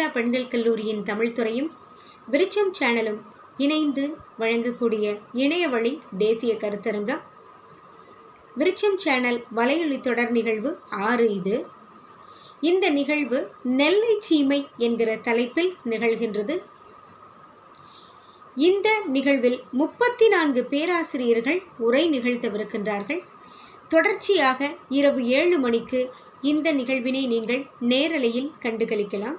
அன்னை பெண்கள் கல்லூரியின் தமிழ்துறையும் விருச்சம் சேனலும் இணைந்து வழங்கக்கூடிய இணைய வழி தேசிய கருத்தரங்கம். விருச்சம் சேனல் வலையொலி தொடர் நிகழ்வு ஆறு இது. இந்த நிகழ்வு நெல்லை சீமை என்கிற தலைப்பில் நிகழ்கின்றது. இந்த நிகழ்வில் முப்பத்தி நான்கு பேராசிரியர்கள் உரை நிகழ்த்தவிருக்கின்றார்கள். தொடர்ச்சியாக இரவு ஏழு மணிக்கு இந்த நிகழ்வினை நீங்கள் நேரலையில் கண்டுகளிக்கலாம்.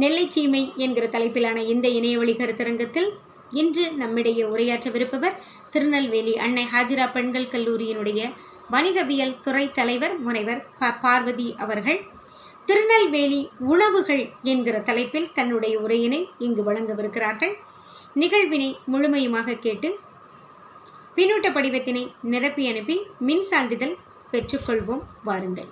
நெல்லை சீமை என்கிற தலைப்பிலான இந்த இணையவழி கருத்தரங்கத்தில் இன்று நம்மிடையே உரையாற்றவிருப்பவர் திருநெல்வேலி அன்னை ஹாஜிரா பெண்கள் கல்லூரியினுடைய வணிகவியல் துறை தலைவர் முனைவர் ப பார்வதி அவர்கள். திருநெல்வேலி உணவுகள் என்கிற தலைப்பில் தன்னுடைய உரையினை இங்கு வழங்கவிருக்கிறார்கள். நிகழ்வினை முழுமையுமாக கேட்டு பின்னூட்ட படிவத்தினை நிரப்பி அனுப்பி மின் சான்றிதழ் பெற்றுக்கொள்வோம் வாருங்கள்.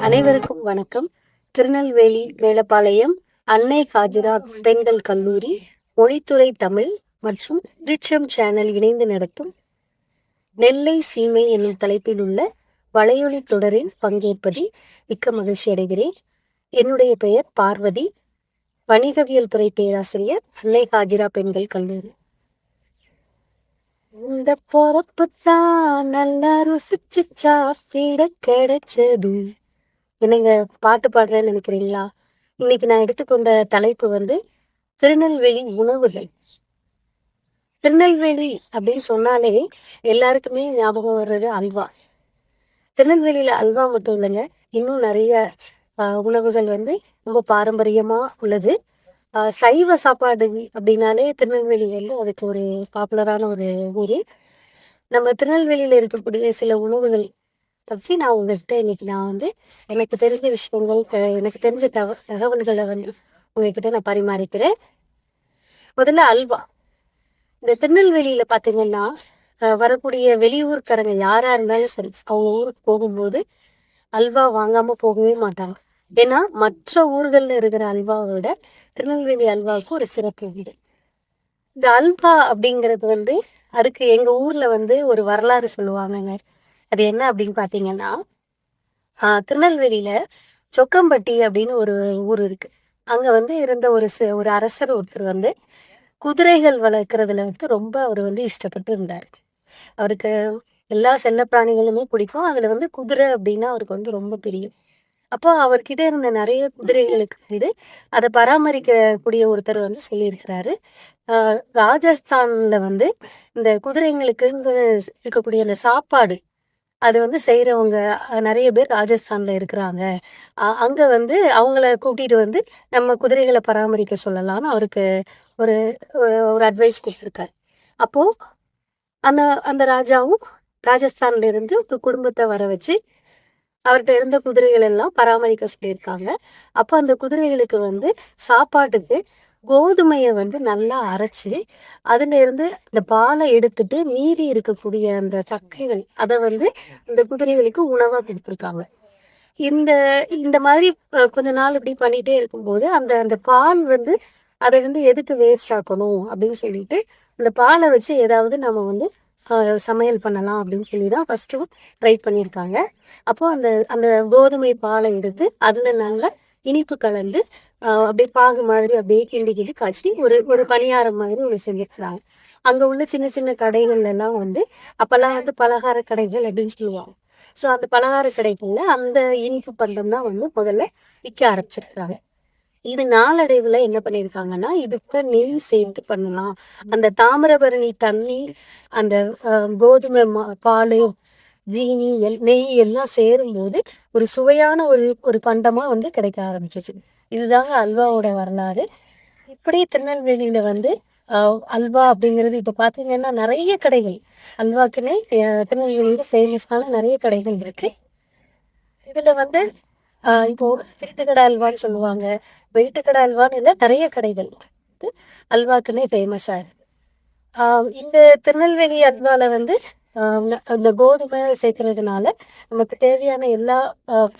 அனைவருக்கும் வணக்கம். திருநெல்வேலி மேலப்பாளையம் அன்னை ஹாஜிரா பெண்கள் கல்லூரி மொழித்துறை தமிழ் மற்றும் ரிச்சம் சேனல் இணைந்து நடத்தும் நெல்லை சீமை என்னும் தலைப்பில் உள்ள வலையொலி தொடரின் பங்கேற்பதில் மிக்க மகிழ்ச்சி அடைகிறேன். என்னுடைய பெயர் பார்வதி. வணிகவியல் துறை பேராசிரியர் அன்னை ஹாஜிரா பெண்கள் கல்லூரி. இந்த பொறப்பு தான் நல்லா ருசிச்சு சாப்பிட கிடைச்சது. என்னங்க பாட்டு பாடுறேன்னு நினைக்கிறீங்களா? இன்னைக்கு நான் எடுத்துக்கொண்ட தலைப்பு வந்து திருநெல்வேலி உணவுகள். திருநெல்வேலி அப்படின்னு சொன்னாலே எல்லாருக்குமே ஞாபகம் வர்றது அல்வா. திருநெல்வேலியில அல்வா மட்டும் இல்லைங்க இன்னும் நிறைய உணவுகள் வந்து ரொம்ப பாரம்பரியமா உள்ளது. சைவ சாப்பாடு அப்படின்னாலே திருநெல்வேலி வந்து அதுக்கு ஒரு பாப்புலரான ஒரு ஊர். நம்ம திருநெல்வேலியில இருக்கக்கூடிய சில உணவுகள் பற்றி நான் உங்ககிட்ட இன்னைக்கு நான் வந்து எனக்கு தெரிஞ்ச விஷயங்கள் எனக்கு தெரிஞ்ச தக தகவல்களை வந்து உங்ககிட்ட நான் பரிமாறிக்கிறேன். முதல்ல அல்வா. இந்த திருநெல்வேலியில பாத்தீங்கன்னா வரக்கூடிய வெளியூர்காரங்க யாரா இருந்தாலும் சரி அவங்க ஊருக்கு போகும்போது அல்வா வாங்காம போகவே மாட்டாங்க. ஏன்னா மற்ற ஊர்களில் இருக்கிற அல்வாவை விட திருநெல்வேலி அல்வாவுக்கு ஒரு சிறப்பு உண்டு இந்த அல்வா அப்படிங்கிறது வந்து அதுக்கு எங்க ஊர்ல வந்து ஒரு வரலாறு சொல்லுவாங்கங்க. அது என்ன அப்படின்னு பாத்தீங்கன்னா திருநெல்வேலியில் திருநெல்வேலியில சொக்கம்பட்டி அப்படின்னு ஒரு ஊர் இருக்கு. அங்க வந்து இருந்த ஒரு ஒரு அரசர் ஒருத்தர் வந்து குதிரைகள் வளர்க்குறதுல வந்து ரொம்ப அவர் வந்து இஷ்டப்பட்டு இருந்தார். அவருக்கு எல்லா செல்ல பிராணிகளுமே பிடிக்கும். அதுல வந்து குதிரை அப்படின்னா அவருக்கு வந்து ரொம்ப பிரியம். அப்போ அவர்கிட்ட இருந்த நிறைய குதிரைகளுக்கு வந்து அதை பராமரிக்கக்கூடிய ஒருத்தர் வந்து சொல்லியிருக்கிறாரு. ராஜஸ்தான்ல வந்து இந்த குதிரைங்களுக்கு இருக்கக்கூடிய அந்த சாப்பாடு அது வந்து செய்கிறவங்க நிறைய பேர் ராஜஸ்தான்ல இருக்கிறாங்க. அங்கே வந்து அவங்கள கூட்டிகிட்டு வந்து நம்ம குதிரைகளை பராமரிக்க சொல்லலாம்னு அவருக்கு ஒரு ஒரு- அட்வைஸ் கொடுத்துருக்காரு. அப்போது அந்த அந்த ராஜாவும் ராஜஸ்தான்ல இருந்து ஒரு குடும்பத்தை வர வச்சு அவர்கிட்ட இருந்த குதிரைகள் எல்லாம் பராமரிக்க சொல்லியிருக்காங்க. அப்போ அந்த குதிரைகளுக்கு வந்து சாப்பாட்டுக்கு கோதுமையை வந்து நல்லா அரைச்சி அதுல இருந்து இந்த பாலை எடுத்துட்டு மீதி இருக்கக்கூடிய அந்த சக்கைகள் அதை வந்து இந்த குதிரைகளுக்கு உணவாக கொடுத்துருக்காங்க. இந்த இந்த மாதிரி கொஞ்ச நாள் இப்படி பண்ணிட்டே இருக்கும்போது அந்த அந்த பால் வந்து அதை வந்து எதுக்கு வேஸ்ட் ஆக்கணும் அப்படின்னு சொல்லிட்டு அந்த பாலை வச்சு ஏதாவது நம்ம வந்து சமையல் பண்ணலாம் அப்படின்னு சொல்லி தான் ஃபர்ஸ்ட்டு ட்ரை பண்ணியிருக்காங்க. அப்போ அந்த அந்த கோதுமை பாலை எடுத்து அதில் நல்லா இனிப்பு கலந்து அப்படியே பாகு மாதிரி அப்படியே கிண்டி கிண்டி காய்ச்சி ஒரு ஒரு பணியாரம் மாதிரி ஒரு செஞ்சிருக்கிறாங்க. அங்கே உள்ள சின்ன சின்ன கடைகள்லாம் வந்து அப்போல்லாம் வந்து பலகார கடைகள் அப்படின்னு சொல்லுவாங்க. ஸோ அந்த பலகார கடைகளில் அந்த இனிப்பு பண்டம் தான் வந்து முதல்ல விற்க ஆரம்பிச்சிருக்கிறாங்க. இது நாளடைவுல என்ன பண்ணியிருக்காங்கன்னா இதுக்கு நெய் சேர்த்து பண்ணலாம். அந்த தாமிரபரணி தண்ணி அந்த கோதுமை மா- பால் ஜீனி எல் நெய் எல்லாம் சேரும்போது ஒரு சுவையான ஒரு ஒரு பண்டமா வந்து கிடைக்க ஆரம்பிச்சிச்சு. இதுதாங்க அல்வாவோட வரலாறு. இப்படி திருநெல்வேலியில வந்து அல்வா அப்படிங்கிறது இப்போ பார்த்தீங்கன்னா நிறைய கடைகள். அல்வாக்குன்னே திருநெல்வேலியில் திருநெல்வேலியில ஃபேமஸான நிறைய கடைகள் இருக்கு. இதில் வந்து இப்போ வீட்டுக்கடை அல்வான்னு சொல்லுவாங்க. வீட்டுக்கடை அல்வான்னு இல்லை நிறைய கடைகள். வந்து அல்வாக்குன்னே ஃபேமஸாக இருக்கு. இந்த திருநெல்வேலி அல்வால வந்து அந்த கோதுமை சேர்க்கறதுனால நமக்கு தேவையான எல்லா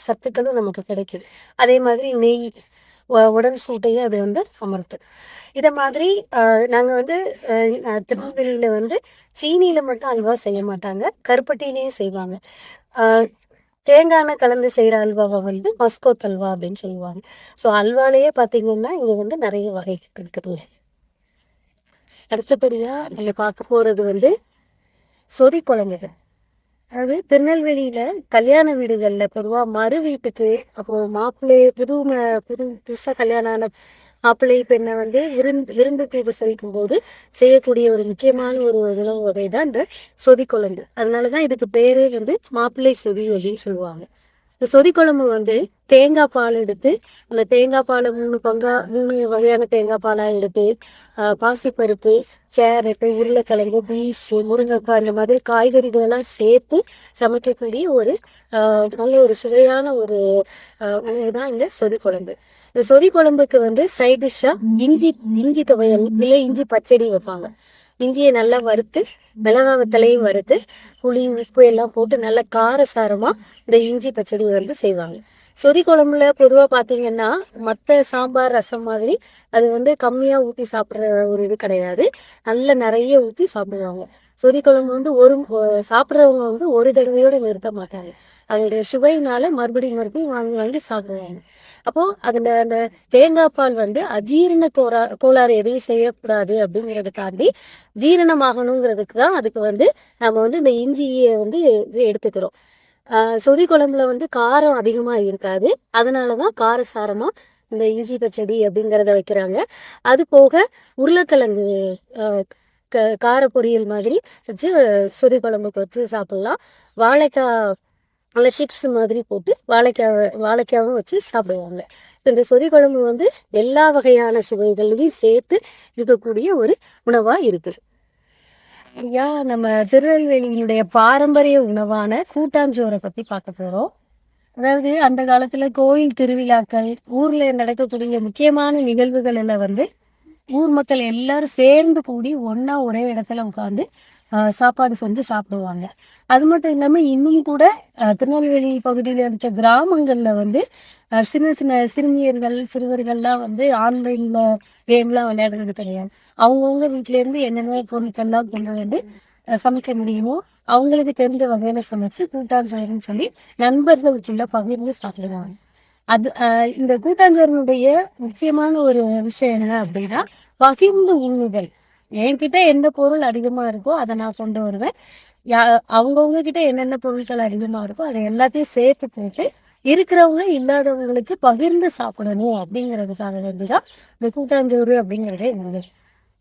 சத்துக்களும் நமக்கு கிடைக்குது அதே மாதிரி நெய் உடல் சூட்டையும் அது வந்து அமர்த்தும். இதை மாதிரி நாங்கள் வந்து திருநெல்வேலியில் வந்து சீனியில் மட்டும் அல்வா செய்ய மாட்டாங்க. கருப்பட்டிலையும் செய்வாங்க. தேங்காய் எண்ணெய் கலந்து செய்கிற அல்வாவை வந்து மஸ்கோத் அல்வா அப்படின்னு சொல்லுவாங்க. ஸோ அல்வாலேயே பார்த்தீங்கன்னா இங்கே வந்து நிறைய வகை இருக்குது. அடுத்தபடியாக நீங்கள் பார்க்க போகிறது வந்து சொதி குழந்தைகள். அதாவது திருநெல்வேலியில கல்யாண வீடுகள்ல பொதுவா மறு வீட்டுக்கு அப்புறம் மாப்பிள்ளை புது புது புதுசா கல்யாணம் ஆன மாப்பிள்ளை பெண்ணை வந்து விருந்து விருந்துக்கு உபசரிக்கும் போது செய்யக்கூடிய ஒரு முக்கியமான ஒரு உணவு வகை தான் இந்த சொதி குழம்பு அதனாலதான் இதுக்கு பேரே வந்து மாப்பிள்ளை சொதி அப்படின்னு சொல்லுவாங்க. இந்த சொதி குழம்பு வந்து தேங்காய் பால் எடுத்து அந்த தேங்காய் பாலை மூணு பங்கா மூணு வகையான தேங்காய் பாலாக எடுத்து பாசிப்பருப்பு கேரட்டு உருளைக்கிழங்கு பீன்ஸ் முருங்கைக்காய் இந்த மாதிரி காய்கறிகள் எல்லாம் சேர்த்து சமைக்கக்கூடிய ஒரு ஆஹ், நல்ல ஒரு சுவையான ஒரு உணவு தான் இந்த சொதி குழம்பு இந்த சொதி குழம்புக்கு வந்து சைட் டிஷ்ஷா இஞ்சி இஞ்சி துவையல் இல்லை இஞ்சி பச்சடி வைப்பாங்க. இஞ்சியை நல்லா வறுத்து மிளகா வத்தலையும் வறுத்து புளி உப்பு எல்லாம் போட்டு நல்லா காரசாரமா இந்த இஞ்சி பச்சடி வந்து செய்வாங்க. சொதி குழம்புல பொதுவாக பார்த்தீங்கன்னா மற்ற சாம்பார் ரசம் மாதிரி அது வந்து கம்மியாக ஊற்றி சாப்பிட்ற ஒரு இது கிடையாது. நல்ல நிறைய ஊற்றி சாப்பிடுவாங்க. சொதி குழம்பு வந்து ஒரு சாப்பிட்றவங்க வந்து ஒரு தடவையோட நிறுத்த மாட்டாங்க. அதனுடைய சுவையினால மறுபடியும் மறுபடியும் வாங்கி வாங்கி சாப்பிடுவாங்க. அப்போ அதுல அந்த தேங்காய் பால் வந்து அஜீரண கோரா கோளாறு எதையும் செய்யக்கூடாது அப்படிங்கறத தாண்டி ஜீரணமாகணுங்கிறதுக்கு தான் அதுக்கு வந்து நம்ம வந்து இந்த இஞ்சியை வந்து இது எடுத்துக்கிறோம். சொதி குழம்புல வந்து காரம் அதிகமா இருக்காது. அதனாலதான் காரசாரமா இந்த இஞ்சி பச்சடி அப்படிங்கிறத வைக்கிறாங்க. அது போக உருளைக்கிழங்கு க- கார பொரியல் மாதிரி வச்சு சொதி குழம்புக்கு வச்சு சாப்பிடலாம். வாழைக்காய் நல்ல சிப்ஸ் மாதிரி போட்டு வாழைக்காவை வாழைக்காவும் வச்சு சாப்பிடுவாங்க. இந்த சொதி குழம்பு வந்து எல்லா வகையான சுவைகளையும் சேர்த்து இருக்கக்கூடிய ஒரு உணவாக இருக்குது ஐயா நம்ம திருநெல்வேலியினுடைய பாரம்பரிய உணவான கூட்டாஞ்சோறை பற்றி பார்க்க போகிறோம் அதாவது அந்த காலத்தில் கோயில் திருவிழாக்கள் ஊரில் நடக்கக்கூடிய முக்கியமான நிகழ்வுகள் எல்லாம் வந்து ஊர் மக்கள் எல்லாரும் சேர்ந்து கூடி ஒன்றா ஒரே இடத்துல உட்காந்து சாப்பாடு செஞ்சு சாப்பிடுவாங்க. அது மட்டும் இல்லாமல் இன்னும் கூட திருநெல்வேலி பகுதியில இருக்க கிராமங்களில் வந்து சின்ன சின்ன சிறுமியர்கள் சிறுவர்கள்லாம் வந்து ஆன்லைனில் கேம்லாம் விளையாடுறது கிடையாது. அவங்கவுங்க வீட்டிலேருந்து என்னென்ன பொருட்கள்லாம் கொண்டு வந்து சமைக்க முடியுமோ அவங்களுக்கு தெரிஞ்ச வகையில சமைச்சு கூட்டாஞ்சோறுன்னு சொல்லி நண்பர்களுக்குள்ள பகிர்ந்து சாப்பிடுவாங்க. அது இந்த கூட்டாஞ்சோறுனுடைய முக்கியமான ஒரு விஷயம் என்ன அப்படின்னா பகிர்ந்து உண்ணுதல். என்கிட்ட எந்த பொருள் அதிகமா இருக்கோ அதை நான் கொண்டு வருவேன். யா அவங்கவுங்க கிட்ட என்னென்ன பொருட்கள் அதிகமா இருக்கோ அதை எல்லாத்தையும் சேர்த்து போட்டு இருக்கிறவங்க இல்லாதவங்களுக்கு பகிர்ந்து சாப்பிடணும் அப்படிங்கிறதுக்காக வேண்டிதான் இந்த கூட்டாஞ்சோறு அப்படிங்கிறதே இருந்தது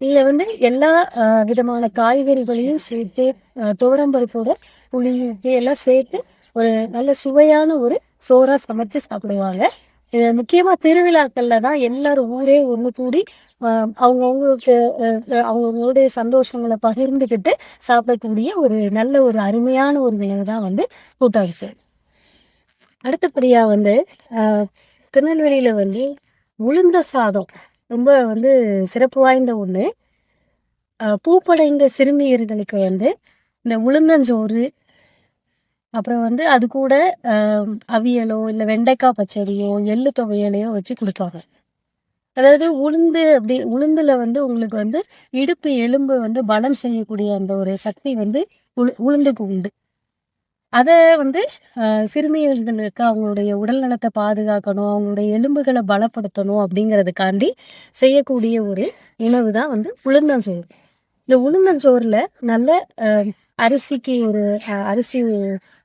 இதுல வந்து எல்லா விதமான காய்கறிகளையும் சேர்த்து துவரம்பருப்போட புளி உப்பு எல்லாம் சேர்த்து ஒரு நல்ல சுவையான ஒரு சோறா சமைச்சு சாப்பிடுவாங்க. முக்கியமா திருவிழாக்கள்ல தான் எல்லாரும் ஊரே ஒன்று கூடி அவங்கவுங்களுக்கு அவங்கவுங்களுடைய சந்தோஷங்களை பகிர்ந்துக்கிட்டு சாப்பிடக்கூடிய ஒரு நல்ல ஒரு அருமையான ஒரு நினைவு தான் வந்து கூட்டாஞ்சோறு. அடுத்தபடியா வந்து திருநெல்வேலியில் திருநெல்வேலியில வந்து உளுந்த சாதம் ரொம்ப வந்து சிறப்பு வாய்ந்த ஒன்று பூப்படைந்த சிறுமியர்களுக்கு வந்து இந்த உளுந்தஞ்சோறு அப்புறம் வந்து அது கூட அவியலோ இல்லை வெண்டைக்காய் பச்சடியோ எள்ளு துவையலையோ வச்சு கொடுப்பாங்க. அதாவது உளுந்து அப்படி உளுந்துல வந்து உங்களுக்கு வந்து இடுப்பு எலும்பு வந்து பலம் செய்யக்கூடிய அந்த ஒரு சக்தி வந்து உளு உளுந்துக்கு உண்டு. அதை வந்து சிறுமியர்களுக்கு அவங்களுடைய உடல் நலத்தை பாதுகாக்கணும் அவங்களுடைய எலும்புகளை பலப்படுத்தணும் அப்படிங்கிறதுக்காண்டி செய்யக்கூடிய ஒரு உணவு தான் வந்து உளுந்தஞ்சோறு. இந்த உளுந்தஞ்சோறுல நல்ல அரிசிக்கு ஒரு அரிசி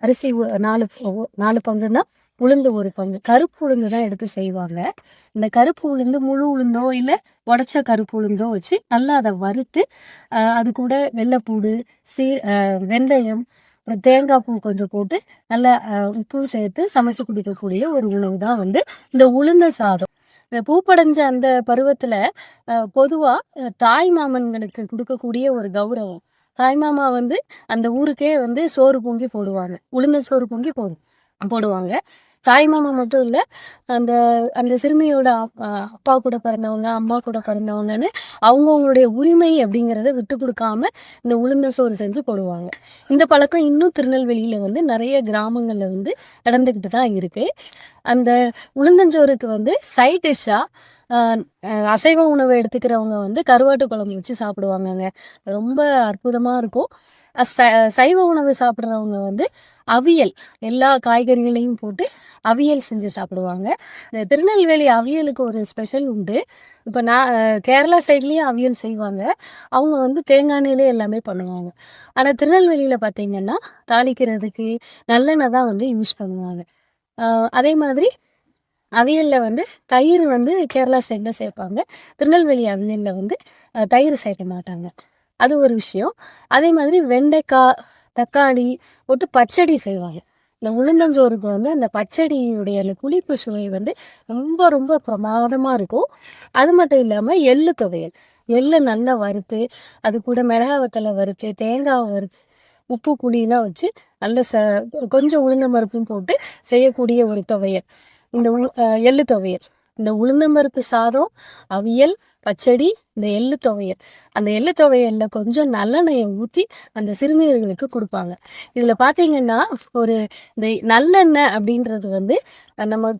அரிசி நாலு நாலு பங்குன்னா உளுந்து ஒரு பங்கு. கருப்பு உளுந்து தான் எடுத்து செய்வாங்க. இந்த கருப்பு உளுந்து முழு உளுந்தோ இல்லை உடச்ச கருப்பு உளுந்தோ வச்சு நல்லா அதை வறுத்து அது கூட வெள்ளைப்பூடு சீ வெந்தயம் தேங்காய் பூ கொஞ்சம் போட்டு நல்லா உப்பு சேர்த்து சமைச்சு குடிக்கக்கூடிய ஒரு உணவு தான் வந்து இந்த உளுந்த சாதம். இந்த பூப்படைஞ்ச அந்த பருவத்துல பொதுவாக தாய் மாமன்களுக்கு கொடுக்கக்கூடிய ஒரு கௌரவம். தாய் மாமா வந்து அந்த ஊருக்கே வந்து சோறு பொங்கி போடுவாங்க. உளுந்த சோறு பொங்கி போதும் போடுவாங்க. தாய் மாமா மட்டும் இல்லை அந்த அந்த சிறுமியோட அப்பா கூட பிறந்தவங்க அம்மா கூட பிறந்தவங்கன்னு அவங்கவுங்களுடைய உரிமை அப்படிங்கிறத விட்டு கொடுக்காம இந்த உளுந்த சோறு செஞ்சு போடுவாங்க. இந்த பழக்கம் இன்னும் திருநெல்வேலியில வந்து நிறைய கிராமங்கள்ல வந்து நடந்துக்கிட்டு தான் இருக்கு. அந்த உளுந்தஞ்சோறுக்கு வந்து சைட் டிஷ்ஷா அசைவ உணவு எடுத்துக்கிறவங்க வந்து கருவாட்டு குழம்பு வச்சு சாப்பிடுவாங்கங்க. ரொம்ப அற்புதமாக இருக்கும். சைவ உணவு சாப்பிட்றவங்க வந்து அவியல் எல்லா காய்கறிகளையும் போட்டு அவியல் செஞ்சு சாப்பிடுவாங்க. இந்த திருநெல்வேலி அவியலுக்கு ஒரு ஸ்பெஷல் உண்டு. இப்போ நான் கேரளா சைட்லேயும் அவியல் செய்வாங்க. அவங்க வந்து தேங்காய் எண்ணெயிலே எல்லாமே பண்ணுவாங்க. ஆனால் திருநெல்வேலியில் பார்த்தீங்கன்னா தாளிக்கிறதுக்கு நல்லெண்ணெய் தான் வந்து யூஸ் பண்ணுவாங்க. அதே மாதிரி அவியலில் வந்து தயிர் வந்து கேரளா சைடில் சேர்ப்பாங்க. திருநெல்வேலி அவியலில் வந்து தயிர் சேர்க்க மாட்டாங்க. அது ஒரு விஷயம். அதே மாதிரி வெண்டைக்காய் தக்காளி போட்டு பச்சடி செய்வாங்க. இந்த உளுந்தஞ்சோறுக்கு வந்து அந்த பச்சடியுடைய அந்த புளிப்பு சுவை வந்து ரொம்ப ரொம்ப பிரமாதமாக இருக்கும். அது மட்டும் இல்லாமல் எள்ளு துவையல். எள்ளை நல்லா வறுத்து அது கூட மிளகா வத்தலை வறுத்து தேங்காய் வறுத்து உப்பு புளியெல்லாம் வச்சு நல்ல ச கொஞ்சம் உளுந்தம்பருப்பும் போட்டு செய்யக்கூடிய ஒரு துவையல். இந்த உளு எள்ளு துவையல். இந்த உளுந்தம்பருப்பு சாதம் அவியல் பச்சடி இந்த எள்ளு துவையல். அந்த எள்ளு துவையல்ல கொஞ்சம் நல்லெண்ணெயை ஊற்றி அந்த சிறுநீர்களுக்கு கொடுப்பாங்க. இதில் பார்த்தீங்கன்னா ஒரு இந்த நல்லெண்ணெய் அப்படின்றது வந்து நம்ம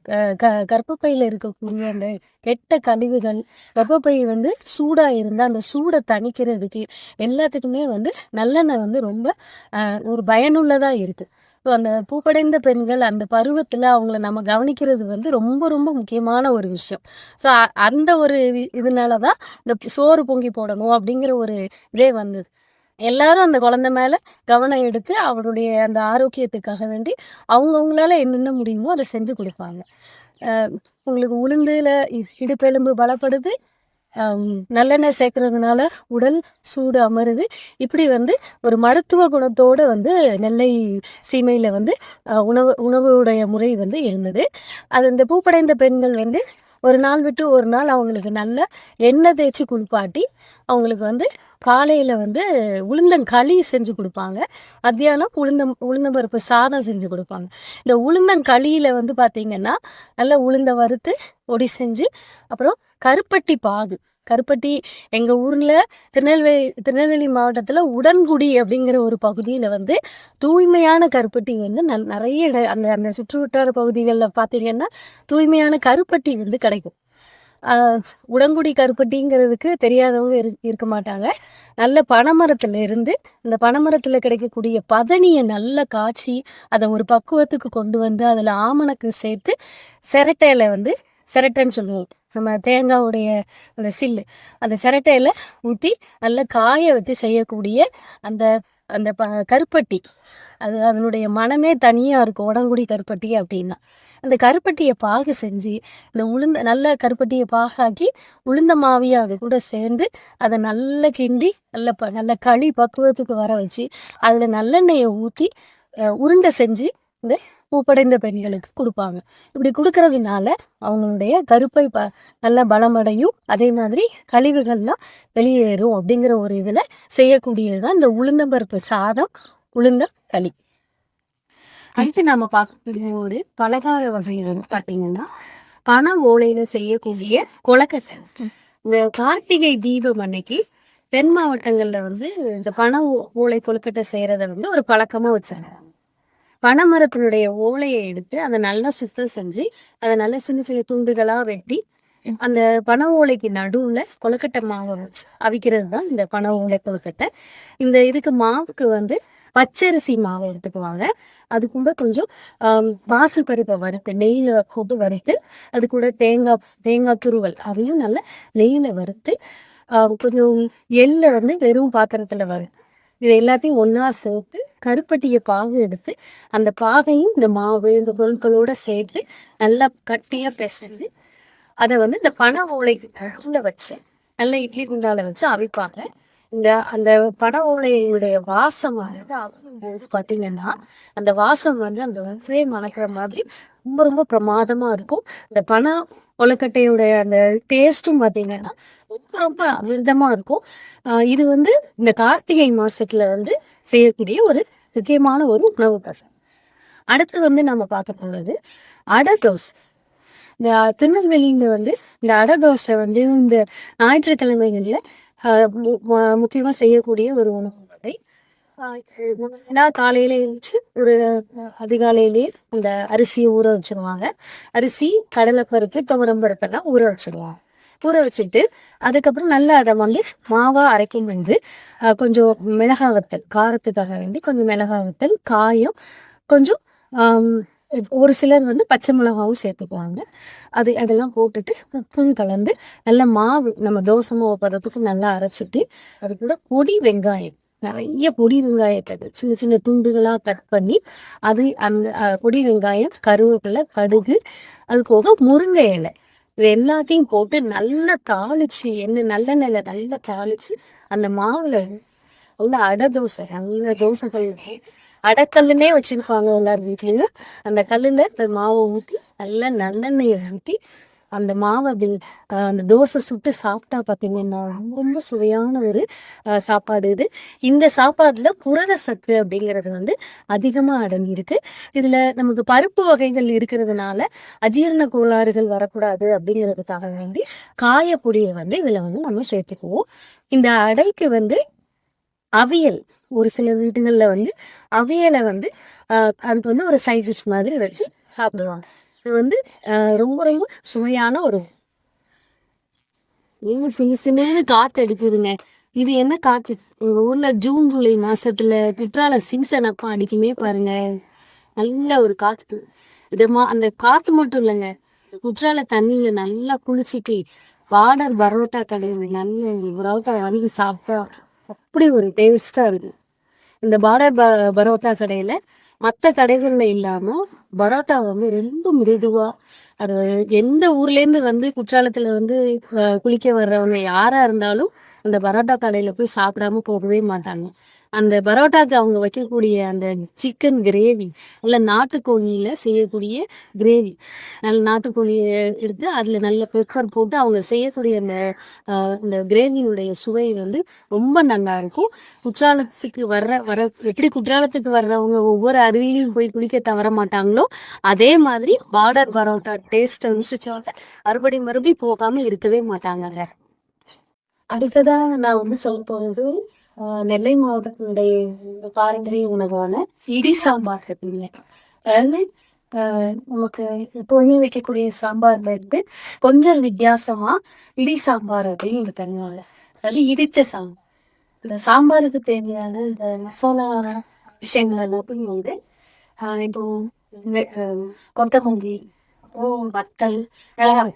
க கர்ப்பப்பையில் இருக்கக்கூடிய அந்த கெட்ட கழிவுகள் கர்ப்பப்பை வந்து சூடாக இருந்தால் அந்த சூடை தணிக்கிறதுக்கு எல்லாத்துக்குமே வந்து நல்லெண்ணெய் வந்து ரொம்ப ஒரு பயனுள்ளதாக இருக்குது ஸோ அந்த பூப்படைந்த பெண்கள் அந்த பருவத்தில் அவங்கள நம்ம கவனிக்கிறது வந்து ரொம்ப ரொம்ப முக்கியமான ஒரு விஷயம். ஸோ அந்த ஒரு வி- இதனால தான் இந்த சோறு பொங்கி போடணும் அப்படிங்கிற ஒரு இதே வந்தது. எல்லாரும் அந்த குழந்தை மேலே கவனம் எடுத்து அவருடைய அந்த ஆரோக்கியத்துக்காக வேண்டி அவங்கவுங்களால என்னென்ன முடியுமோ அதை செஞ்சு கொடுப்பாங்க. உங்களுக்கு உளுந்துல இடுப்பெலும்பு பலப்படுது நல்லெண்ணெய் சேர்க்கறதுனால உடல் சூடு அமருது. இப்படி வந்து ஒரு மருத்துவ குணத்தோட வந்து நெல்லை சீமையில் வந்து உணவு உணவுடைய முறை வந்து இருந்தது. அது இந்த பூப்படைந்த பெண்கள் வந்து ஒரு நாள் விட்டு ஒரு நாள் அவங்களுக்கு நல்ல எண்ணெய் தேய்ச்சி குளிப்பாட்டி அவங்களுக்கு வந்து காலையில் வந்து உளுந்தங்களி செஞ்சு கொடுப்பாங்க. மத்தியானம் உளுந்தம் உளுந்தம்பருப்பு சாதம் செஞ்சு கொடுப்பாங்க. இந்த உளுந்தங்களியில் வந்து பார்த்திங்கன்னா நல்லா உளுந்த வறுத்து ஒடி செஞ்சு அப்புறம் கருப்பட்டி பாகு. கருப்பட்டி எங்கள் ஊரில் திருநெல்வேலி திருநெல்வேலி மாவட்டத்தில் உடன்குடி அப்படிங்கிற ஒரு பகுதியில் வந்து தூய்மையான கருப்பட்டி வந்து நல் நிறைய இட அந்த அந்த சுற்றுவட்டார பகுதிகளில் பார்த்தீங்கன்னா தூய்மையான கருப்பட்டி வந்து கிடைக்கும். உடங்குடி உடன்குடி கருப்பட்டிங்கிறதுக்கு தெரியாதவங்க இரு இருக்க மாட்டாங்க. நல்ல பனைமரத்துல இருந்து இந்த பனைமரத்தில் கிடைக்கக்கூடிய பதனியை நல்லா காய்ச்சி அதை ஒரு பக்குவத்துக்கு கொண்டு வந்து அதில் ஆமணக்கு சேர்த்து சிரட்டையில் வந்து சிரட்டைன்னு சொல்லுவோம். நம்ம தேங்காவுடைய அந்த சில்லு அந்த சிரட்டையில் ஊற்றி நல்லா காய வச்சு செய்யக்கூடிய அந்த அந்த ப கருப்பட்டி. அது அதனுடைய மனமே தனியாக இருக்கும் உடங்குடி கருப்பட்டி அப்படின்னா. அந்த கருப்பட்டியை பாகு செஞ்சு இந்த உளுந்த நல்ல கருப்பட்டியை பாகாக்கி உளுந்த மாவியாக அது கூட சேர்ந்து அதை நல்லா கிண்டி நல்ல ப நல்ல களி பக்குவத்துக்கு வர வச்சு அதில் நல்லெண்ணெயை ஊற்றி உருண்டை செஞ்சு இந்த பூப்படைந்த பெண்களுக்கு கொடுப்பாங்க. இப்படி கொடுக்கறதுனால அவங்களுடைய கருப்பை ப நல்ல பலமடையும். அதே மாதிரி கழிவுகள்லாம் வெளியேறும் அப்படிங்கிற ஒரு இதில் செய்யக்கூடியது தான் இந்த உளுந்தம்பருப்பு சாதம் உளுந்த களி. அடுத்து நம்ம பார்க்கக்கூடிய ஒரு பலகார வகைகள் பார்த்தீங்கன்னா பண ஓலையில செய்யக்கூடிய கொலக்கத்தை இந்த கார்த்திகை தீபம் அன்னைக்கு தென் மாவட்டங்கள்ல வந்து இந்த பண ஓலை கொழுக்கட்டை செய்யறத வந்து ஒரு பழக்கமா வச்சிருக்காங்க. பனைமரத்தினுடைய ஓலையை எடுத்து அதை நல்லா சுத்தம் செஞ்சு அதை நல்லா சின்ன சின்ன துண்டுகளா வெட்டி அந்த பனை ஓலைக்கு நடுவுல கொழுக்கட்டை மாவை வச்சு அவிக்கிறது தான் இந்த பனை ஓலை கொழுக்கட்டை. இந்த இதுக்கு மாவுக்கு வந்து பச்சரிசி மாவை எடுத்துக்குவாங்க. அது கூட கொஞ்சம் ஆம், வாசப்பருப்பை வறுத்து நெய்யில போட்டு வறுத்து அது கூட தேங்காய் தேங்காய் துருவல் அதையும் நல்லா நெய்யில வறுத்து கொஞ்சம் எள்ளை வந்து வெறும் பாத்திரத்துல வறுத்து இது எல்லாத்தையும் ஒன்றா சேர்த்து கருப்பட்டியை பாகு எடுத்து அந்த பாகையும் இந்த மாவு இந்த பொருட்களோட சேர்த்து நல்லா கட்டியாக பிசைஞ்சு அதை வந்து இந்த பனை ஓலைக்கு தகுந்த வச்சு நல்லா இட்லி குண்டால வச்சு அவிப்பாங்க. இந்த அந்த பனை ஓலையுடைய வாசம் வந்து அவிக்கும்போது பார்த்தீங்கன்னா அந்த வாசம் வந்து அந்த வசையை மணக்கிற மாதிரி ரொம்ப ரொம்ப பிரமாதமா இருக்கும். இந்த பனை ஒலக்கட்டையுடைய அந்த டேஸ்ட்டும் பார்த்தீங்கன்னா ரொம்ப ரொம்ப அமிர்தமா இருக்கும். இது வந்து இந்த கார்த்திகை மாசத்துல வந்து செய்யக்கூடிய ஒரு முக்கியமான ஒரு உணவு பதம் அடுத்து வந்து நம்ம பார்க்க போறது அடை தோசை. இந்த திருநெல்வேலியில வந்து இந்த அடை தோசை வந்து இந்த ஞாயிற்றுக்கிழமைகள்ல மு- முக்கியமா செய்யக்கூடிய ஒரு உணவு வகை. ஏன்னா காலையில எழுந்துச்சு ஒரு அதிகாலையிலேயே அந்த அரிசியை ஊற வச்சிருவாங்க. அரிசி கடலைப்பருப்பு துவரம் பருப்பெல்லாம் ஊற வச்சிருவாங்க. ஊற வச்சுட்டு அதுக்கப்புறம் நல்லா அதை வந்து மாவா அரைக்கும் வந்து கொஞ்சம் மிளகா வத்தல் காரத்துக்காக வேண்டி கொஞ்சம் மிளகா வத்தல் காயம் கொஞ்சம் இது ஒரு சிலர் வந்து பச்சை மிளகாவும் சேர்த்துக்குவாங்க. அது அதெல்லாம் போட்டுட்டு உப்பும் கலந்து நல்ல மாவு நம்ம தோசை மாவு பதத்துக்கு நல்லா அரைச்சிட்டு அது கூட பொடி வெங்காயம் நிறைய பொடி வெங்காயத்தை சின்ன சின்ன துண்டுகளாக கட் பண்ணி அது அந்த பொடி வெங்காயம் கருவேப்பிலை கடுகு அது போக முருங்கை இலை. இது எல்லாத்தையும் போட்டு நல்லா தாளிச்சு எண்ணெய் நல்லெண்ணெயில நல்லா தாளிச்சு அந்த மாவுல உள்ள அடை தோசை நல்ல தோசைகள் அடைக்கல்லுனே வச்சிருப்பாங்க எல்லார் வீட்லயும். அந்த கல்லுல இந்த மாவை ஊற்றி நல்லா நல்லெண்ணெயை ஊற்றி அந்த மாவை அப்படி அந்த தோசை சுட்டு சாப்பிட்டா பார்த்தீங்கன்னா ரொம்ப ரொம்ப சுவையான ஒரு சாப்பாடு இது. இந்த சாப்பாடுல புரத சத்து அப்படிங்கிறது வந்து அதிகமாக அடங்கியிருக்கு. இதில் நமக்கு பருப்பு வகைகள் இருக்கிறதுனால அஜீரண கோளாறுகள் வரக்கூடாது அப்படிங்கிறதுக்காக வேண்டி காயப்பொடியை வந்து இதில் வந்து நம்ம சேர்த்துக்குவோம். இந்த அடைக்கு வந்து அவியல் ஒரு சில வீடுகளில் வந்து அவியலை வந்து அது அதுக்கு வந்து ஒரு சைட் டிஷ் மாதிரி வச்சு சாப்பிடுவாங்க. இது வந்து ரொம்ப ரொம்ப சுவையான ஒரு ஏன் சின்ன சின்ன காற்று அடிக்குதுங்க. இது என்ன காற்று எங்க ஊர்ல ஜூன் ஜூலை மாசத்துல குற்றால சீசன் அப்போ அடிக்குமே பாருங்க. நல்ல ஒரு காற்று இதமா அந்த காற்று மட்டும் இல்லைங்க. குற்றால தண்ணியில நல்லா குளிச்சுட்டு பார்டர் பரோட்டா கடையில் நல்ல பரோட்டா வாங்கி சாப்பிட்டா அப்படி ஒரு டேஸ்டா இருக்கு இந்த பார்டர் ப பரோட்டா கடையில மற்ற கடைகள்ல இல்லாம பரோட்டா வந்து ரொம்ப மிருதுவா அது எந்த ஊர்ல இருந்து வந்து குற்றாலத்துல வந்து குளிக்க வர்றவங்க யாரா இருந்தாலும் அந்த பரோட்டா கடையில போய் சாப்பிடாம போகவே மாட்டாங்க. அந்த பரோட்டாக்கு அவங்க வைக்கக்கூடிய அந்த சிக்கன் கிரேவி நல்ல நாட்டுக்கோழியில் செய்யக்கூடிய கிரேவி நல்ல நாட்டுக்கோழியை எடுத்து அதில் நல்ல பெப்பர் போட்டு அவங்க செய்யக்கூடிய அந்த அந்த இந்த கிரேவியுடைய சுவை வந்து ரொம்ப நல்லா இருக்கும். குற்றாலத்துக்கு வர்ற வர எப்படி குற்றாலத்துக்கு வர்றவங்க ஒவ்வொரு அருவியிலும் போய் குளிக்க தவற மாட்டாங்களோ அதே மாதிரி பார்டர் பரோட்டா டேஸ்ட் ருசிச்சவங்க மறுபடி மறுபடி போகாமல் இருக்கவே மாட்டாங்கங்க. அடுத்ததாக நான் வந்து சொல்ல போகிறது நெல்லை மாவட்டத்தினுடைய பாரம்பரிய உணவான இடி சாம்பார் இருக்குங்க. அதாவது நமக்கு எப்பவுமே வைக்கக்கூடிய சாம்பார்ல இருந்து கொஞ்சம் வித்தியாசமா இடி சாம்பார் அப்படின்னு இங்க தருவாங்க. அதாவது இடிச்ச சாம்பார். இந்த சாம்பாருக்கு தேவையான இந்த மசாலா விஷயங்கள் எல்லாத்தையும் வந்து இப்போ வெ- ஓ கொத்தமல்லி வத்தல் மிளகாய்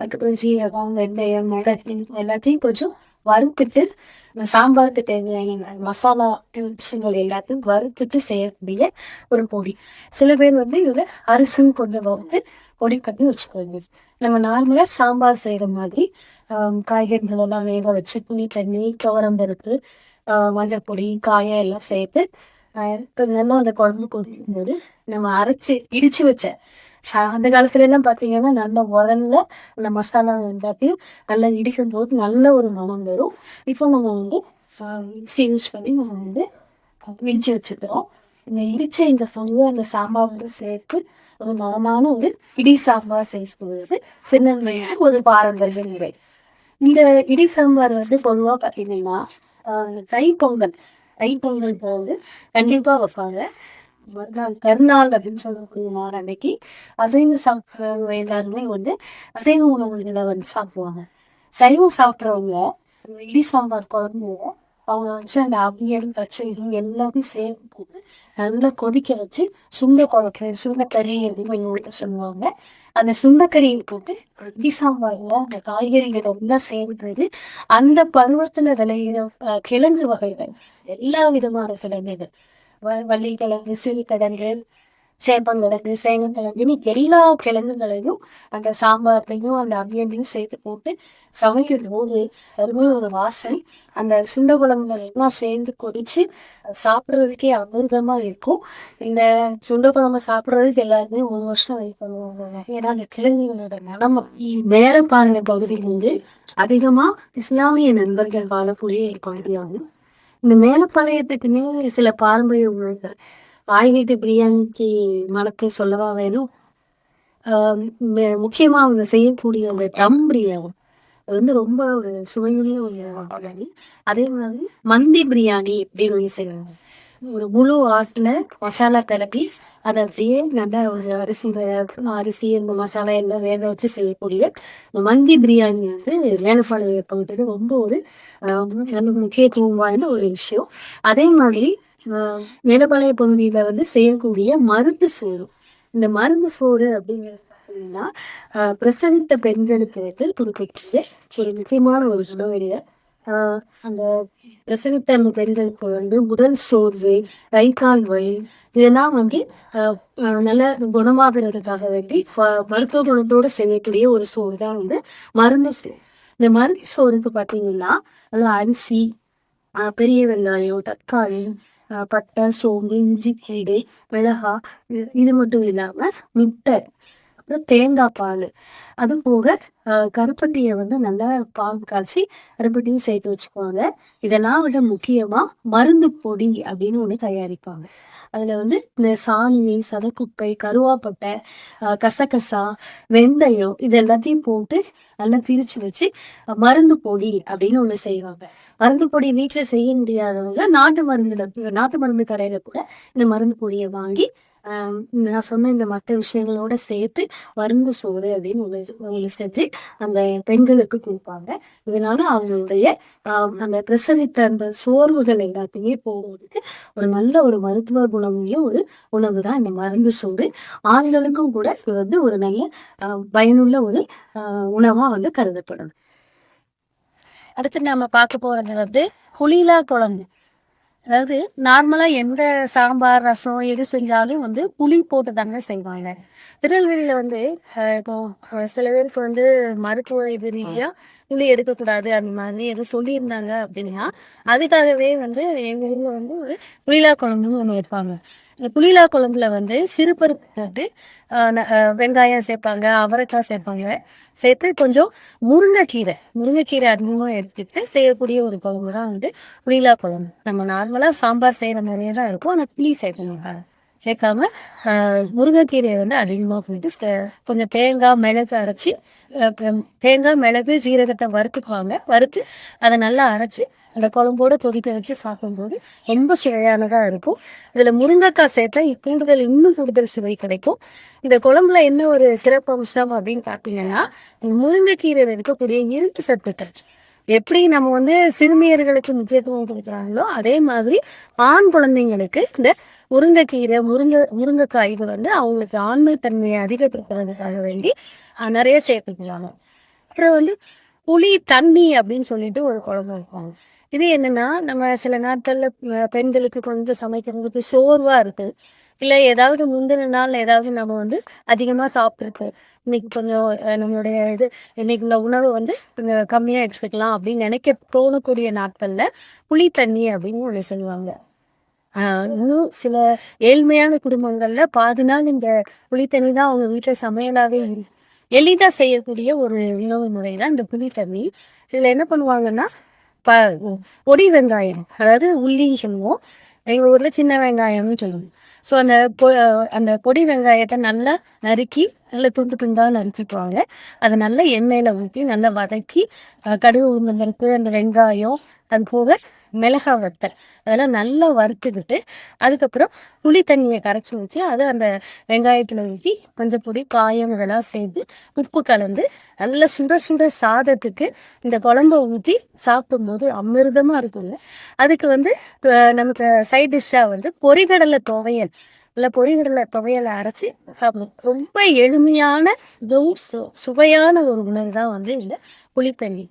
வத்தல் சீரகம் வெந்தயம் மிளகு எல்லாத்தையும் கொஞ்சம் வறுத்துட்டு இந்த சாம்பாருக்கு தேவையான மசாலா விஷயங்கள் எல்லாத்தையும் வறுத்துட்டு செய்யக்கூடிய ஒரு பொடி. சில பேர் வந்து இதில் அரிசியும் கொஞ்சம் வறுத்து பொடி கட்டி வச்சுக்கோங்க நம்ம நார்மலாக சாம்பார் செய்கிற மாதிரி காய்கறிகள் எல்லாம் வேக வச்சு புளி தண்ணி துவரம் பருப்பு மஞ்சள் பொடி காயம் எல்லாம் சேர்த்து கொஞ்சம் நல்லா அந்த குழம்பு கொதிக்கும் போது நம்ம அரைச்சு இடிச்சு வச்ச அந்த காலத்துல எல்லாம் பாத்தீங்கன்னா நல்ல முதல்ல அந்த மசாலா எல்லாத்தையும் நல்லா இடிக்கும் போது நல்ல ஒரு மனம் வரும். இப்போ நம்ம வந்து மிக்சி யூஸ் பண்ணி நம்ம வந்து இடிச்சு வச்சுக்கிறோம். இந்த இடிச்ச இந்த பொங்கல் அந்த சாம்பாரோட சேர்த்து ஒரு மனமான ஒரு இடி சாம்பார் செய்வது திருநெல்வேலிக்கு ஒரு பாரம்பரிய நிறை இந்த இடி சாம்பார் வந்து பொதுவாக பார்த்தீங்கன்னா தை பொங்கல். தை பொங்கல் வந்து கண்டிப்பாக வைப்பாங்க. மறுநாள் கருநாள் அப்படின்னு சொல்லக்கூடிய நாள் அன்னைக்கு? அசைவம் சாப்பிட்றவங்க எல்லாருமே வந்து அசைவ உணவுகளை வந்து சாப்பிடுவாங்க. சைவம் சாப்பிட்றவங்க அந்த இடி சாம்பார் குழம்பு அவங்க வச்சு அந்த அவியல் இது எல்லாத்தையும் சேர்ந்து போட்டு நல்லா கொதிக்க வச்சு சுண்ட குழம்பு சுண்டக்கறி அப்படின்னு எங்கள் வீட்டில் சொல்லுவாங்க. அந்த சுண்டக்கறியை போட்டு இடி சாம்பாரில் அந்த காய்கறிகள் எல்லாம் சேர்ந்தது. அந்த பருவத்தில் விளையிற கிழங்கு வகைகள் எல்லா விதமான கிழங்குகள். வள்ளிக்கிழங்கு சிறுகிழங்கு சேப்பங்கிழங்கு சேனக்கிழங்குன்னு எல்லா கிழங்குகளையும் அந்த சாம்பார்லையும் அந்த அவியலையும் சேர்த்து போட்டு சமைக்கிறது போது அருமையான ஒரு வாசல் அந்த சுண்ட குழம்புகள் எல்லாம் சேர்ந்து கொதிச்சு சாப்பிட்றதுக்கே அமிர்தமா இருக்கும். இந்த சுண்ட குழம்பு சாப்பிட்றதுக்கு எல்லாருமே ஒரு வருஷம் வெயிட் பண்ணுவாங்க. ஏன்னா அந்த கிழங்குகளோட மனம் மேலப்பாளைய பகுதியில் வந்து அதிகமா இஸ்லாமிய நண்பர்கள் வாழக்கூடிய பகுதியாகும். இந்த மேலப்பாளையத்துக்குன்னே சில பாரம்பரிய உணவுகள். ஆய்வீட்டு பிரியாணிக்கு மனத்தை சொல்லவா வேணும்? ஆஹ் முக்கியமா அவங்க செய்யக்கூடிய அந்த தம் பிரியாணி. அது வந்து ரொம்ப ஒரு சுவையுள்ள ஒரு பிரியாணி. அதே மாதிரி மந்தி பிரியாணி அப்படின்னு ஒண்ணு செய்வாங்க. ஒரு முழு ஆட்டில் மசாலா கிளப்பி அதை அப்படியே நல்லா ஒரு அரிசி அரிசி இந்த மசாலா எல்லாம் வேக வச்சு செய்யக்கூடிய இந்த மந்தி பிரியாணி வந்து மேலப்பாளைய பகுதியில் ரொம்ப ஒரு முக்கியத்துவம் வாய்ந்த ஒரு விஷயம். அதே மாதிரி ஆஹ் மேலப்பாளைய பகுதியில வந்து செய்யக்கூடிய மருந்து சோறு. இந்த மருந்து சோறு அப்படிங்கிறது பார்த்தீங்கன்னா ஆஹ் பிரசவித்த பெண்களுக்கு வந்து குறிப்பிட்டு ஒரு முக்கியமான ஒரு உணவு ஆஹ் அந்த பிரசவித்த அந்த பெண்களுக்கு வந்து உடல் சோர்வு கை கால் வலி இதெல்லாம் வந்து ஆஹ் நல்ல குணமாகிறதுக்காக வேண்டி மருத்துவ குணத்தோடு செய்யக்கூடிய ஒரு சோறு தான் வந்து மருந்து சோறு. இந்த மருந்து சோறுக்கு பார்த்தீங்கன்னா அது அரிசி பெரிய வெங்காயம் தக்காளி பட்டை சோம்பு இஞ்சி பூண்டு மிளகாய் இது- இது மட்டும் இல்லாமல் முட்டை அப்புறம் தேங்காய் பால். அது போக கருப்பட்டியை வந்து நல்லா பால் காய்ச்சி கருப்பட்டியும் சேர்த்து வச்சுக்குவாங்க. இதெல்லாம் விட முக்கியமாக மருந்து பொடி அப்படின்னு ஒன்று தயாரிப்பாங்க. அதில் வந்து இந்த சாணி சதக்குப்பை கருவாப்பட்டை கசகசா வெந்தயம் இது எல்லாத்தையும் போட்டு நல்லா திரிச்சு வச்சு மருந்து பொடி அப்படின்னு ஒண்ணு செய்வாங்க. மருந்து பொடி வீட்டுல செய்ய முடியாதவங்க நாட்டு மருந்துல நாட்டு மருந்து கடையில கூட இந்த மருந்து பொடியை வாங்கி நான் சொன்ன இந்த மற்ற விஷயங்களோட சேர்த்து மருந்து சோறு அப்படின்னு உதவி செஞ்சு அந்த பெண்களுக்கு கொடுப்பாங்க. இதனால அவங்களுடைய ஆஹ் அந்த பிரசவித்த அந்த சோர்வுகள் எல்லாத்தையுமே போகிறதுக்கு ஒரு நல்ல ஒரு மருத்துவ குணமுள்ள ஒரு உணவு தான் இந்த மருந்து சோறு. ஆண்களுக்கும் கூட இது வந்து ஒரு நல்ல ஆஹ் பயனுள்ள ஒரு ஆஹ் உணவா வந்து கருதப்படுது. அடுத்து நம்ம பார்க்க போறது வந்து புளிலா குழம்பு. அதாவது நார்மலா எந்த சாம்பார் ரசம் எது செஞ்சாலும் வந்து புளி போட்டு தாங்க செய்வாங்க. திருநெல்வேலியில வந்து இப்போ சில பேருக்கு வந்து மருத்துவ இது ரீதியா புளி எடுக்கக்கூடாது அந்த மாதிரி எதுவும் சொல்லியிருந்தாங்க அப்படின்னா அதுக்காகவே வந்து எங்க ஊர்ல வந்து ஒரு புளிலா குழம்புன்னு ஒன்று வைப்பாங்க. இந்த புளிலா குழம்புல வந்து சிறுபருப்பு வந்து வெங்காயம் சேர்ப்பாங்க அவரைக்காய் சேர்ப்பாங்க. சேர்த்து கொஞ்சம் முருங்கைக்கீரை முருங்கைக்கீரை அதிகமாக எடுத்துட்டு செய்யக்கூடிய ஒரு குழம்பு தான் வந்து புளிலா குழம்பு. நம்ம நார்மலாக சாம்பார் செய்கிற மாதிரியே தான் இருக்கும். ஆனால் புளி சேர்க்கணும். சேர்க்காம முருங்கைக்கீரையை வந்து அதிகமாக போயிட்டு சே- கொஞ்சம் தேங்காய் மிளகு அரைச்சி தேங்காய் மிளகு சீரகத்தை வறுத்துக்குவாங்க. வறுத்து அதை நல்லா அரைச்சி அந்த குழம்போட கொதிக்க வச்சு சாப்பிடும்போது ரொம்ப சுவையானதாக இருக்கும். இதில் முருங்கைக்காய் சேர்த்தா கூடுதல் இன்னும் கூடுதல் சுவை கிடைக்கும். இந்த குழம்புல என்ன ஒரு சிறப்பு அம்சம் அப்படின்னு பார்த்தீங்கன்னா முருங்கைக்கீரையில் இருக்கக்கூடிய இருப்பு சத்துக்கள். எப்படி நம்ம வந்து சிறுமியர்களுக்கு முக்கியத்துவம் கொடுக்குறாங்களோ அதே மாதிரி ஆண் குழந்தைங்களுக்கு இந்த முருங்கைக்கீரை முருங்கை முருங்கைக்காய் இது வந்து அவங்களுக்கு ஆண்மைத்தன்மையை அதிகப்படுத்துறதுக்காக வேண்டி நிறைய சேர்த்துக்கிறாங்க. அப்புறம் வந்து புளி தண்ணி அப்படின்னு சொல்லிட்டு ஒரு குழம்பு வைப்பாங்க. இது என்னன்னா நம்ம சில நாட்கள்ல பெண்களுக்கு கொஞ்சம் சமைக்கிறதுக்கு சோர்வா இருக்கு. இல்ல ஏதாவது முந்தின நாள் ஏதாவது நம்ம வந்து அதிகமா சாப்பிட்டுருக்கோம் இன்னைக்கு கொஞ்சம் நம்மளுடைய இது இன்னைக்கு உள்ள உணவு வந்து கொஞ்சம் கம்மியா எடுத்துக்கலாம் அப்படின்னு நினைக்க தோணக்கூடிய நாட்கள்ல புளி தண்ணி அப்படின்னு ஒண்ணு சொல்லுவாங்க. இன்னும் சில ஏழ்மையான குடும்பங்கள்ல பாதி நாள் இந்த புளித்தண்ணி தான் அவங்க வீட்டுல சமையலாவே எளிதா செய்யக்கூடிய ஒரு உணவு முறை தான் இந்த புளித்தண்ணி இதுல என்ன பண்ணுவாங்கன்னா ப பொடி வெங்காயம் அதாவது உள்ளின்னு சொல்லுவோம். எங்கள் ஊரில் சின்ன வெங்காயம்னு சொல்லுவோம். ஸோ அந்த பொ அந்த பொடி வெங்காயத்தை நல்லா நறுக்கி நல்லா துண்டு துண்டாக நறுக்கிக்குவாங்க. அதை நல்லா எண்ணெயில் ஊற்றி நல்லா வதக்கி கடுகு உளுந்தம்பருப்பு அந்த வெங்காயம் அது போக மிளகா வத்தல் அதெல்லாம் நல்லா வறுத்துக்கிட்டு அதுக்கப்புறம் புளி தண்ணியை கரைச்சி வச்சு அதை அந்த வெங்காயத்தில் ஊற்றி கொஞ்சம் பொடி காயம் இதெல்லாம் சேர்த்து உப்பு கலந்து நல்லா சுட சுட சாதத்துக்கு இந்த குழம்ப ஊற்றி சாப்பிடும்போது அமிர்தமாக இருக்குங்க. அதுக்கு வந்து நமக்கு சைட் டிஷ்ஷாக வந்து பொறிகடலை துவையல். இல்லை பொரிகடலை துவையலை அரைச்சி சாப்பிடணும். ரொம்ப எளிமையான இதுவும் சு சுவையான ஒரு உணவு தான் வந்து இந்த புளித்தண்ணி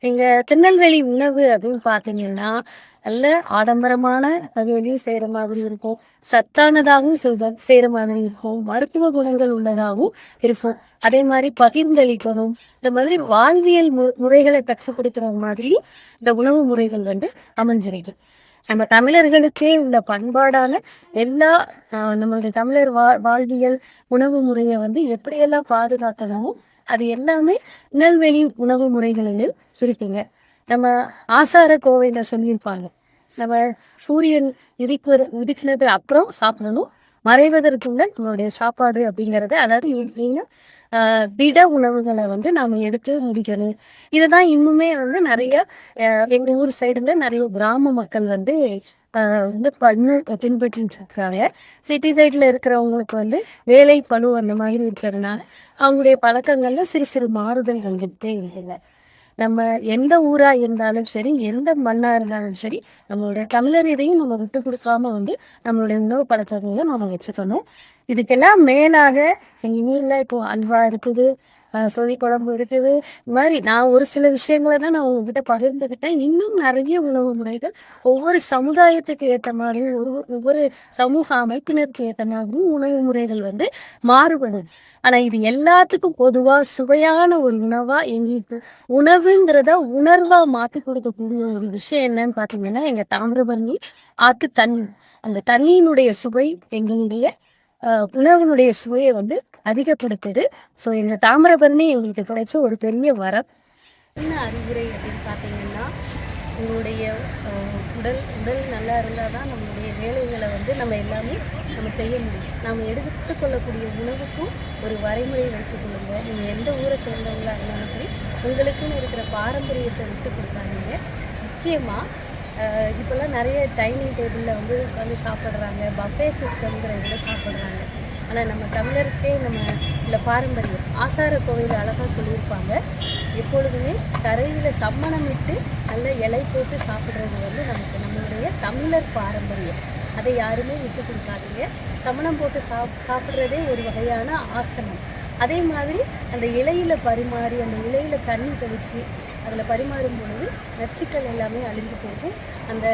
எங்க திருநெல்வேலி உணவு அப்படின்னு பாத்தீங்கன்னா நல்ல ஆடம்பரமான அது செய்யற செய்கிற மாதிரி இருக்கும். சத்தானதாகவும் செய்த- செய்கிற மாதிரி இருக்கும். மருத்துவ குணங்கள் உள்ளதாகவும் இருக்கும். அதே மாதிரி பகிர்ந்தளிக்கணும் இந்த மாதிரி வாழ்வியல் மு முறைகளை கற்றுக் கொடுக்கிற மாதிரி இந்த உணவு முறைகள் வந்து அமைஞ்சிருக்கு. நம்ம தமிழர்களுக்கே உள்ள பண்பாடான எல்லா நம்மளுடைய தமிழர் வா வாழ்வியல் உணவு முறையை வந்து எப்படியெல்லாம் பாதுகாக்கணும் அது எல்லாமே நெல்வெளி உணவு முறைகளிலும் இருக்குங்க நம்ம ஆசார கோவையில சொல்லியிருப்பாங்க. நம்ம சூரியன் உதிக்கிற உதிக்கினது அப்புறம் சாப்பிடணும். மறைவதற்குள்ள நம்மளுடைய சாப்பாடு அப்படிங்கிறது அதாவது எப்படின்னா திட உணவுகளை வந்து நாம எடுத்து முடிக்கணும். இதுதான் இன்னுமே வந்து நிறைய எங்க ஊர் சைடுல நிறைய கிராம மக்கள் வந்து வந்து பண்ணு இன்னும் பின்பற்றிட்டு சிட்டி சைடில் இருக்கிறவங்களுக்கு வந்து வேலை பளு அந்த மாதிரி இருக்கிறதுனால அவங்களுடைய பழக்கங்கள்ல சிறு சிறு மாறுதல் வந்துட்டே இருக்குங்க. நம்ம எந்த ஊரா இருந்தாலும் சரி எந்த மண்ணா இருந்தாலும் சரி நம்மளோட தமிழர் இதையும் நம்ம விட்டு கொடுக்காம வந்து நம்மளுடைய உணவு பழக்கங்களை நம்ம வச்சுக்கணும். இதுக்கெல்லாம் மேலாக எங்க ஊர்ல இப்போ அல்வா இருக்குது ஆஹ் குழம்பு இருக்குது இந்த மாதிரி நான் ஒரு சில விஷயங்களை தான் நான் உங்ககிட்ட பகிர்ந்துக்கிட்டேன். இன்னும் நிறைய உணவு முறைகள் ஒவ்வொரு சமுதாயத்துக்கு ஏற்ற மாதிரி ஒரு ஒவ்வொரு சமூக அமைப்பினருக்கு ஏற்ற மாதிரி உணவு முறைகள் வந்து மாறுபடும். ஆனா இது எல்லாத்துக்கும் பொதுவா சுவையான ஒரு உணவா எங்களுக்கு உணவுங்கிறத உணர்வா மாத்தி கொடுக்கக்கூடிய ஒரு விஷயம் என்னன்னு பாத்தீங்கன்னா எங்க தாமிரபரணி ஆத்து தண்ணி. அந்த தண்ணியினுடைய சுவை எங்களுடைய உணவினுடைய சுவையை வந்து அதிகப்படுத்துது. ஸோ இந்த தாமிரபரணி எங்களுக்கு கிடைச்ச ஒரு பெரிய வரம். என்ன அறிவுரை அப்படின்னு பார்த்தீங்கன்னா உங்களுடைய உடல் உடல் நல்லா இருந்தால் தான் நம்மளுடைய வேலைகளை வந்து நம்ம எல்லாமே நம்ம செய்ய முடியும். நாம் எடுத்துக்கொள்ளக்கூடிய உணவுக்கும் ஒரு வரைமுறை வைத்துக்கொள்ளுங்க நீங்கள் எந்த ஊரை சேர்ந்தவங்களாக இருந்தாலும் சரி உங்களுக்குன்னு இருக்கிற பாரம்பரியத்தை விட்டு கொடுக்காதீங்க. முக்கியமாக இப்போல்லாம் நிறைய டைனிங் டேபிளில் வந்து உட்காந்து சாப்பிட்றாங்க. பஃபே சிஸ்டம்ங்கிற இதில் சாப்பிட்றாங்க. ஆனால் நம்ம தமிழருக்கே நம்ம உள்ள பாரம்பரியம். ஆசார கோவில் அழகாக சொல்லியிருப்பாங்க. எப்பொழுதுமே தரையில் சம்மணமிட்டு நல்ல இலை போட்டு சாப்பிட்றது வந்து நமக்கு நம்மளுடைய தமிழர் பாரம்பரியம். அதை யாருமே விட்டு கொடுக்காதீங்க. சமணம் போட்டு சாப் சாப்பிட்றதே ஒரு வகையான ஆசனம். அதே மாதிரி அந்த இலையில் பரிமாறி அந்த இலையில் தண்ணி தெளித்து அதில் பரிமாறும் பொழுது நச்சுக்கள் எல்லாமே அழிஞ்சு போகும். அந்த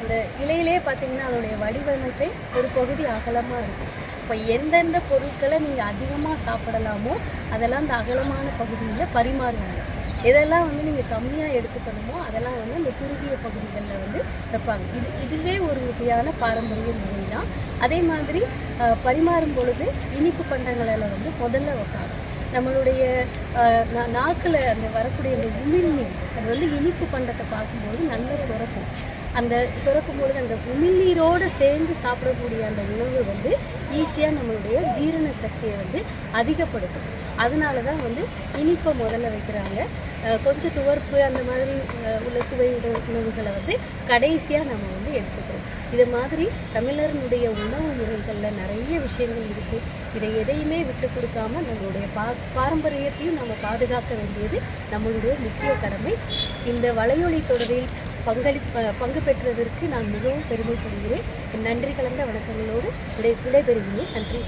அந்த இலையிலே பார்த்தீங்கன்னா அதனுடைய வடிவமைப்பே ஒரு பகுதி அகலமாக இருக்கும். இப்போ எந்தெந்த பொருட்களை நீங்கள் அதிகமாக சாப்பிடலாமோ அதெல்லாம் அந்த அகலமான பகுதியில் பரிமாறுவாங்க. எதெல்லாம் வந்து நீங்கள் கம்மியாக எடுத்துக்கணுமோ அதெல்லாம் வந்து இந்த குறுகிய பகுதிகளில் வந்து வைப்பாங்க. இது இதுவே ஒரு வகையான பாரம்பரிய முறை தான் அதே மாதிரி பரிமாறும் பொழுது இனிப்பு பண்டங்களில் வந்து முதல்ல வைப்பாங்க. நம்மளுடைய நாக்கில் நா- அந்த வரக்கூடிய அந்த உமிழ்நீர் அது வந்து இனிப்பு பண்டத்தை பார்க்கும்போது நல்லா சுரக்கும் அந்த சுரக்கும் பொழுது அந்த உமிழ்நீரோடு சேர்ந்து சாப்பிடக்கூடிய அந்த உணவு வந்து ஈஸியாக நம்மளுடைய ஜீரண சக்தியை வந்து அதிகப்படுத்தும். அதனால தான் வந்து இனிப்பை முதல்ல வைக்கிறாங்க. கொஞ்சம் துவர்ப்பு அந்த மாதிரி உள்ள சுவை உணவுகளை வந்து கடைசியாக நம்ம வந்து எடுத்துக்கிறோம். இது மாதிரி தமிழர்களுடைய உணவு முறைகளில் நிறைய விஷயங்கள் இருக்குது இதை எதையுமே விட்டு கொடுக்காம நம்மளுடைய பா பாரம்பரியத்தையும் நம்ம பாதுகாக்க வேண்டியது நம்மளுடைய முக்கிய கடமை. இந்த வலையொலி தொடரில் பங்களி பங்கு பெற்றதற்கு நான் மிகவும் பெருமைப்படுகிறேன். என் நன்றி கலந்த வணக்கங்களோடு விடை விடைபெறுகிறேன். நன்றி.